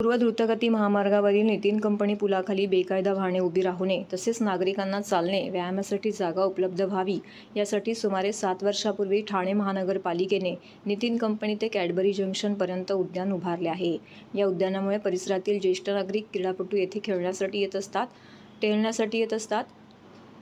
पूर्व द्रुतगती महामार्गावरील नितीन कंपनी पुलाखाली बेकायदा वाहने उभी राहू नये तसेच नागरिकांना चालणे व्यायामासाठी जागा उपलब्ध व्हावी यासाठी सुमारे सात वर्षापूर्वी ठाणे महानगरपालिकेने नितीन कंपनी ते कॅडबरी जंक्शनपर्यंत उद्यान उभारले आहे. या उद्यानामुळे परिसरातील ज्येष्ठ नागरिक क्रीडापटू येथे खेळण्यासाठी येत असतात टेहळण्यासाठी येत असतात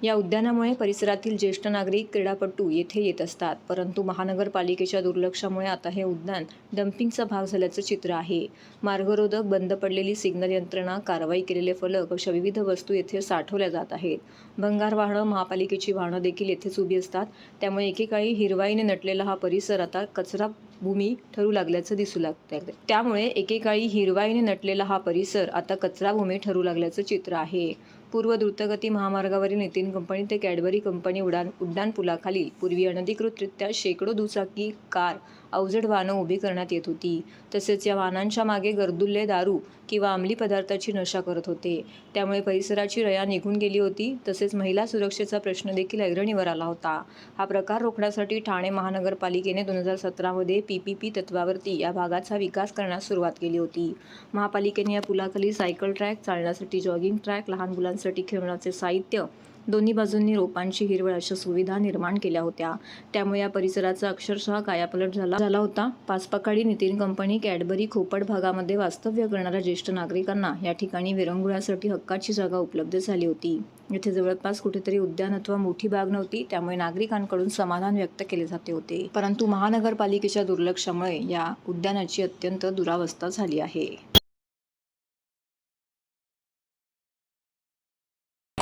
या उद्यानामुळे परिसरातील ज्येष्ठ नागरिक क्रीडापटू येथे येत असतात. परंतु महानगरपालिकेच्या दुर्लक्षामुळे आता हे उद्यान डम्पिंगचा भाग झाल्याचं चित्र आहे. मार्गरोधक बंद पडलेली सिग्नल यंत्रणा कारवाई केलेले फलक अशा विविध वस्तू येथे साठवल्या जात आहेत. भंगार वाहनं महापालिकेची वाहनं देखील येथेच उभी असतात. त्यामुळे एकेकाळी हिरवाईने नटलेला हा परिसर आता कचरा भूमी ठरू लागल्याचं दिसू लागतं त्यामुळे एकेकाळी हिरवाईने नटलेला हा परिसर आता कचराभूमी ठरू लागल्याचं चित्र आहे. पूर्व द्रुतगती महामार्गावरील नितीन कंपनी ते कॅडबरी कंपनी उड्डाण उड्डाणपुलाखाली पूर्वी अनधिकृतरित्या शेकडो दुचाकी कार अवजड वाहनं उभी करण्यात येत होती. तसेच या वाहनांच्या मागे गर्दुल्ले दारू किंवा अंमली पदार्थाची नशा करत होते. त्यामुळे परिसराची रया निघून गेली होती. तसेच महिला सुरक्षेचा प्रश्न देखील अग्रणीवर आला होता. हा प्रकार रोखण्यासाठी ठाणे महानगरपालिकेने दोन हजार सतरामध्ये पी पी पी तत्वावरती या भागाचा विकास करण्यास सुरुवात केली होती. महापालिकेने या पुलाखाली सायकल ट्रॅक चालण्यासाठी जॉगिंग ट्रॅक लहान मुलांसाठी खेळण्याचे साहित्य. दोन्ही बाजूंनी रोपांची हिरवळ अशा सुविधा निर्माण केल्या होत्या. त्यामुळे या परिसराचा अक्षरशः कायापलट झाला झाला होता. पाचपकाडी नितीन कंपनी कॅडबरी खोपट भागामध्ये वास्तव्य करणाऱ्या ज्येष्ठ नागरिकांना या ठिकाणी विरंगुळ्यासाठी हक्काची जागा उपलब्ध झाली होती. येथे जवळपास कुठेतरी उद्यान अथवा मोठी बाग नव्हती त्यामुळे नागरिकांकडून समाधान व्यक्त केले जाते होते. परंतु महानगरपालिकेच्या दुर्लक्षामुळे या उद्यानाची अत्यंत दुरावस्था झाली आहे.